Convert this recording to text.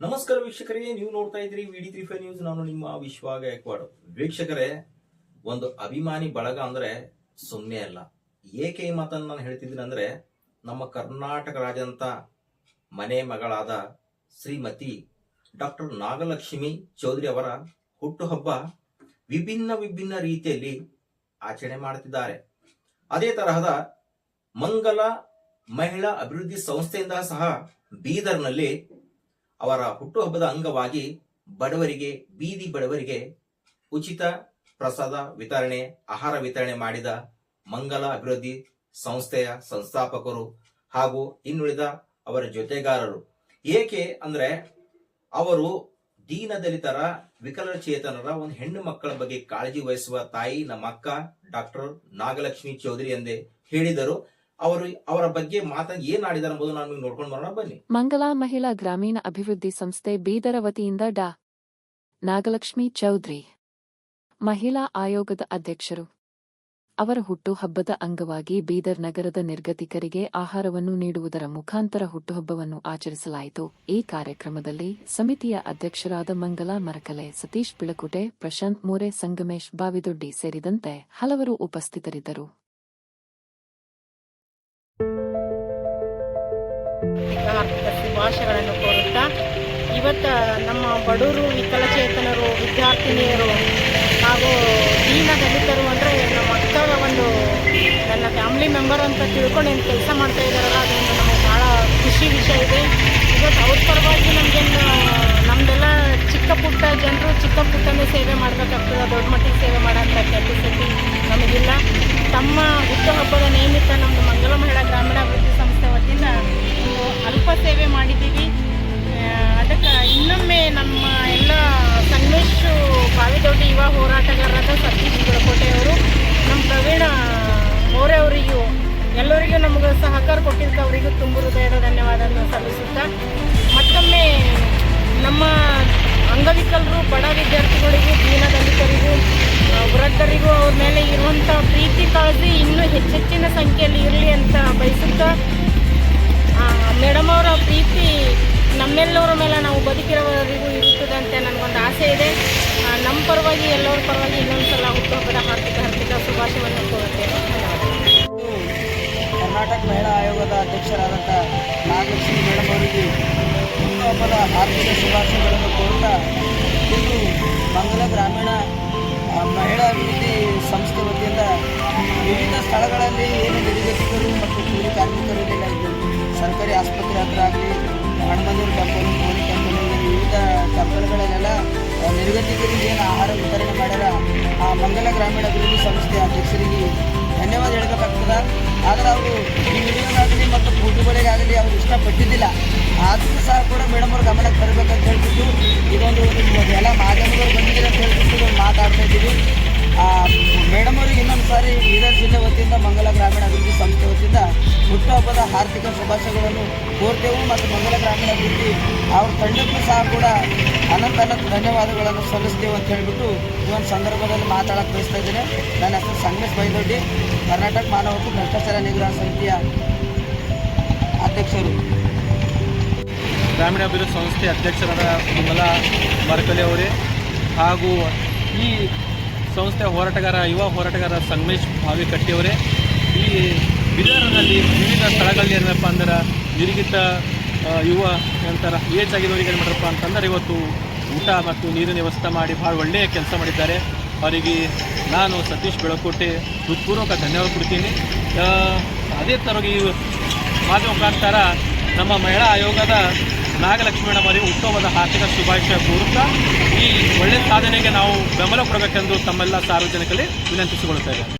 ನಮಸ್ಕಾರ ವೀಕ್ಷಕರೇ, ನೀವು ನೋಡ್ತಾ ಇದ್ರಿ ವಿಡಿ ತ್ರೀ ಫೈವ್ ನ್ಯೂಸ್ ನಾನು ನಿಮ್ಮ ವಿಶ್ವ ಗಾಯಕ್ವಾಡ್ ವೀಕ್ಷಕರೇ, ಒಂದು ಅಭಿಮಾನಿ ಬಳಗ ಅಂದ್ರೆ ಸುಮ್ಮನೆ ಅಲ್ಲ. ಏಕೆ ಈ ಮಾತನ್ನು ನಾನು ಹೇಳ್ತಿದ್ದೀನಿ ಅಂದ್ರೆ, ನಮ್ಮ ಕರ್ನಾಟಕ ರಾಜ್ಯಂತ ಮನೆ ಮಗಳಾದ ಶ್ರೀಮತಿ ಡಾಕ್ಟರ್ ನಾಗಲಕ್ಷ್ಮಿ ಚೌಧರಿ ಅವರ ಹುಟ್ಟುಹಬ್ಬ ವಿಭಿನ್ನ ವಿಭಿನ್ನ ರೀತಿಯಲ್ಲಿ ಆಚರಣೆ ಮಾಡುತ್ತಿದ್ದಾರೆ. ಅದೇ ತರಹದ ಮಂಗಲ ಮಹಿಳಾ ಅಭಿವೃದ್ಧಿ ಸಂಸ್ಥೆಯಿಂದ ಸಹ ಬೀದರ್ನಲ್ಲಿ ಅವರ ಹುಟ್ಟುಹಬ್ಬದ ಅಂಗವಾಗಿ ಬಡವರಿಗೆ, ಬೀದಿ ಬಡವರಿಗೆ ಉಚಿತ ಪ್ರಸಾದ ವಿತರಣೆ, ಆಹಾರ ವಿತರಣೆ ಮಾಡಿದ ಮಂಗಲ ಅಭಿವೃದ್ಧಿ ಸಂಸ್ಥೆಯ ಸಂಸ್ಥಾಪಕರು ಹಾಗೂ ಇನ್ನುಳಿದ ಅವರ ಜೊತೆಗಾರರು. ಏಕೆ ಅಂದ್ರೆ ಅವರು ದೀನ ದಲಿತರ ವಿಕಲಚೇತನರ, ಒಂದು ಹೆಣ್ಣು ಮಕ್ಕಳ ಬಗ್ಗೆ ಕಾಳಜಿ ವಹಿಸುವ ತಾಯಿ ನಮ್ಮ ಅಕ್ಕ ಡಾಕ್ಟರ್ ನಾಗಲಕ್ಷ್ಮಿ ಚೌಧರಿ ಎಂದೇ ಹೇಳಿದರು. ಅವರು ಅವರ ಬಗ್ಗೆ ಮಾತಾಡಿ ಏನ್ ಆಡಿದಾರೆ ನಾನು ನೋಡ್ಕೊಂಡು ಬರೋಣ, ಬನ್ನಿ. ಮಂಗಲಾ ಮಹಿಳಾ ಗ್ರಾಮೀಣ ಅಭಿವೃದ್ಧಿ ಸಂಸ್ಥೆ ಬೀದರ ವತಿಯಿಂದ ಡಾ. ನಾಗಲಕ್ಷ್ಮಿ ಚೌಧರಿ, ಮಹಿಳಾ ಆಯೋಗದ ಅಧ್ಯಕ್ಷರು. ಅವರ ಹುಟ್ಟುಹಬ್ಬದ ಅಂಗವಾಗಿ ಬೀದರ್ ನಗರದ ನಿರ್ಗತಿಕರಿಗೆ ಆಹಾರವನ್ನು ನೀಡುವುದರ ಮುಖಾಂತರ ಹುಟ್ಟುಹಬ್ಬವನ್ನು ಆಚರಿಸಲಾಯಿತು. ಈ ಕಾರ್ಯಕ್ರಮದಲ್ಲಿ ಸಮಿತಿಯ ಅಧ್ಯಕ್ಷರಾದ ಮಂಗಲಾ ಮರಕಲೆ, ಸತೀಶ್ ಬಿಳಕುಟೆ ಪ್ರಶಾಂತ್ ಮೋರೆ, ಸಂಗಮೇಶ್ ಬಾವಿದೊಡ್ಡಿ ಸೇರಿದಂತೆ ಹಲವರು ಉಪಸ್ಥಿತರಿದ್ದರು. ಶುಭಾಶಯಗಳನ್ನು ಕೋರುತ್ತಾ, ಇವತ್ತು ನಮ್ಮ ಬಡವರು ವಿಕಲಚೇತನರು, ವಿದ್ಯಾರ್ಥಿನಿಯರು ಹಾಗೂ ದೀನ ದಲಿತರು ಅಂದರೆ ನಮ್ಮ ಅಕ್ಕರ ಒಂದು ನನ್ನ ಫ್ಯಾಮಿಲಿ ಮೆಂಬರ್ ಅಂತ ತಿಳ್ಕೊಂಡು ಏನು ಕೆಲಸ ಮಾಡ್ತಾ ಇದ್ದಾರಲ್ಲ ಅದೊಂದು ನಮಗೆ ಭಾಳ ಖುಷಿ ವಿಷಯ ಇದೆ. ಇವತ್ತು ಅವ್ರ ಪರವಾಗಿ ನಮಗೇನು ನಮ್ಮದೆಲ್ಲ ಚಿಕ್ಕ ಪುಟ್ಟ ಜನರು ಚಿಕ್ಕ ಪುಟ್ಟನೇ ಸೇವೆ ಮಾಡಬೇಕಾಗ್ತದೆ, ದೊಡ್ಡ ಮಟ್ಟಿಗೆ ಸೇವೆ ಮಾಡೋಂಥ ಕೆಪಾಸಿಟಿ ನಮಗಿಲ್ಲ. ತಮ್ಮ ಹುಟ್ಟುಹಬ್ಬದ ನೇಮಿತ್ತ ನಮ್ಮದು ಅವ್ರ ಮೇಲೆ ಇರುವಂಥ ಪ್ರೀತಿ ಕಾಳಜಿ ಇನ್ನೂ ಹೆಚ್ಚೆಚ್ಚಿನ ಸಂಖ್ಯೆಯಲ್ಲಿ ಇರಲಿ ಅಂತ ಬಯಸುತ್ತಾ ಮೇಡಮ್ ಅವರ ಪ್ರೀತಿ ನಮ್ಮೆಲ್ಲರ ಮೇಲೆ ನಾವು ಬದುಕಿರೋವರೆಗೂ ಇರುತ್ತದೆ ಅಂತ ನನಗೊಂದು ಆಸೆ ಇದೆ. ನಮ್ಮ ಪರವಾಗಿ, ಎಲ್ಲರ ಪರವಾಗಿ ಇನ್ನೊಂದು ಸಲ ಹುಟ್ಟುಹಬ್ಬದ ಹಾರ್ದಿಕ ಹಾರ್ದಿಕ ಶುಭಾಶಯವನ್ನು ಕೋರುತ್ತೇನೆ. ಕರ್ನಾಟಕ ಮಹಿಳಾ ಆಯೋಗದ ಅಧ್ಯಕ್ಷರಾದಂಥ ನಾಗಲಕ್ಷ್ಮಿ ಮೇಡಮ್ ಅವರಿಗೆ ಹುಟ್ಟುಹಬ್ಬದ ಆರ್ಥಿಕ ಶುಭಾಶಯಗಳನ್ನು ಕೋರುತ್ತಾ, ಇಂದು ಮಂಗಲ ಗ್ರಾಮೀಣ ಮಹಿಳಾ ಅಭಿವೃದ್ಧಿ ಸಂಸ್ಥೆ ವತಿಯಿಂದ ವಿವಿಧ ಸ್ಥಳಗಳಲ್ಲಿ ಏನು ನಿರ್ಗತಿಕರು ಮತ್ತು ಕೂಲಿ ಕಾರ್ಮಿಕರು ಇಲ್ಲೆಲ್ಲ ಸರ್ಕಾರಿ ಆಸ್ಪತ್ರೆ ಹತ್ರ ಆಗಲಿ ಹಣಮಂದೂರು ಕಂಪನಿ ಕೋಲಿ ಕಂಪನಿ ವಿವಿಧ ಟೆಂಪಲ್ಗಳಲ್ಲೆಲ್ಲ ಆ, ನಿರ್ಗತಿಕರಿಗೆ ಏನು ಆಹಾರ ವಿತರಣೆ ಮಾಡ್ಯಾರ ಆ ಮಂಗಲ ಗ್ರಾಮೀಣ ಅಭಿವೃದ್ಧಿ ಸಂಸ್ಥೆ ಅಧ್ಯಕ್ಷರಿಗೆ ಧನ್ಯವಾದ ಹೇಳ್ಬೇಕಾಗ್ತದ. ಆದರೆ ಅವರು ಈ ವಿಡಿಯೋಗಾಗಲಿ ಮತ್ತು ಫೋಟೋಗಳಿಗಾಗಲಿ ಅವರು ಇಷ್ಟಪಟ್ಟಿದ್ದಿಲ್ಲ. ಆದರೂ ಸಹ ಕೂಡ ಮೇಡಮ್ ಅವ್ರ ಗಮನಕ್ಕೆ ತರಬೇಕಂತ ಹೇಳ್ಬಿಟ್ಟು ಇದೊಂದು ವತಿಯಿಂದ ಮಂಗಲ ಗ್ರಾಮೀಣ ಅಭಿವೃದ್ಧಿ ಸಂಸ್ಥೆ ವತಿಯಿಂದ ಹುಟ್ಟುಹಬ್ಬದ ಆರ್ಥಿಕ ಶುಭಾಶಯಗಳನ್ನು ಕೋರ್ತೇವು ಮತ್ತು ಮಂಗಲ ಗ್ರಾಮೀಣ ಅಭಿವೃದ್ಧಿ ಅವ್ರ ತಂಡಕ್ಕೂ ಸಹ ಕೂಡ ಅನಂತ ಅನಂತ ಧನ್ಯವಾದಗಳನ್ನು ಸಲ್ಲಿಸ್ತೇವೆ ಅಂತ ಹೇಳಿಬಿಟ್ಟು ಈ ಒಂದು ಸಂದರ್ಭದಲ್ಲಿ ಮಾತಾಡಕ್ಕೆ ಬಯಸ್ತಾ ಇದ್ದೇನೆ. ನನ್ನ ಹೆಸರು ಸಂಗಮೇಶ್ ಬೈದೊಡ್ಡಿ, ಕರ್ನಾಟಕ ಮಾನವ ಹಕ್ಕು ಭ್ರಷ್ಟಾಚಾರ ನಿಗ್ರಹ ಸಮಿತಿಯ ಅಧ್ಯಕ್ಷರು. ಗ್ರಾಮೀಣಾಭಿವೃದ್ಧಿ ಸಂಸ್ಥೆ ಅಧ್ಯಕ್ಷರಾದ ವಿಮಲಾ ಮರಕಲೆ ಅವರೇ ಹಾಗೂ ಈ ಸಂಸ್ಥೆಯ ಹೋರಾಟಗಾರ, ಯುವ ಹೋರಾಟಗಾರ ಸಂಗಮೇಶ್ ಭಾವಿಕಟ್ಟಿಯವರೇ, ಈ ಬಿದರ್ನಲ್ಲಿ ವಿವಿಧ ಸ್ಥಳಗಳಲ್ಲಿ ಏನಪ್ಪ ಅಂದ್ರೆ ನಿರೀಗಿತ ಯುವ ನಂತರ ಏಜ್ ಆಗಿರೋರಿಗೆ ಏನು ಮಾಡ್ರಪ್ಪ ಅಂತಂದ್ರೆ ಇವತ್ತು ಊಟ ಮತ್ತು ನೀರಿನ ವ್ಯವಸ್ಥೆ ಮಾಡಿ ಭಾಳ ಒಳ್ಳೆಯ ಕೆಲಸ ಮಾಡಿದ್ದಾರೆ. ಅವರಿಗೆ ನಾನು ಸತೀಶ್ ಬೆಳಕೋಟೆ ಹೃತ್ಪೂರ್ವಕ ಧನ್ಯವಾದ ಕೊಡ್ತೀನಿ. ಅದೇ ಈ ಮಾಧ್ಯಮ ಮುಖಾಂತರ ನಮ್ಮ ಮಹಿಳಾ ಆಯೋಗದ ನಾಗಲಕ್ಷ್ಮಿ ಮೇಡಮ್ ಅವರಿಗೆ ಹುಟ್ಟುಹಬ್ಬದ ಹಾರ್ದಿಕ ಶುಭಾಶಯ ಕೋರುತ್ತಾ ಈ ಒಳ್ಳೆಯ ಸಾಧನೆಗೆ ನಾವು ಬೆಂಬಲ ಕೊಡಬೇಕೆಂದು ತಮ್ಮೆಲ್ಲ ಸಾರ್ವಜನಿಕರಲ್ಲಿ ವಿನಂತಿಸಿಕೊಳ್ಳುತ್ತೇವೆ.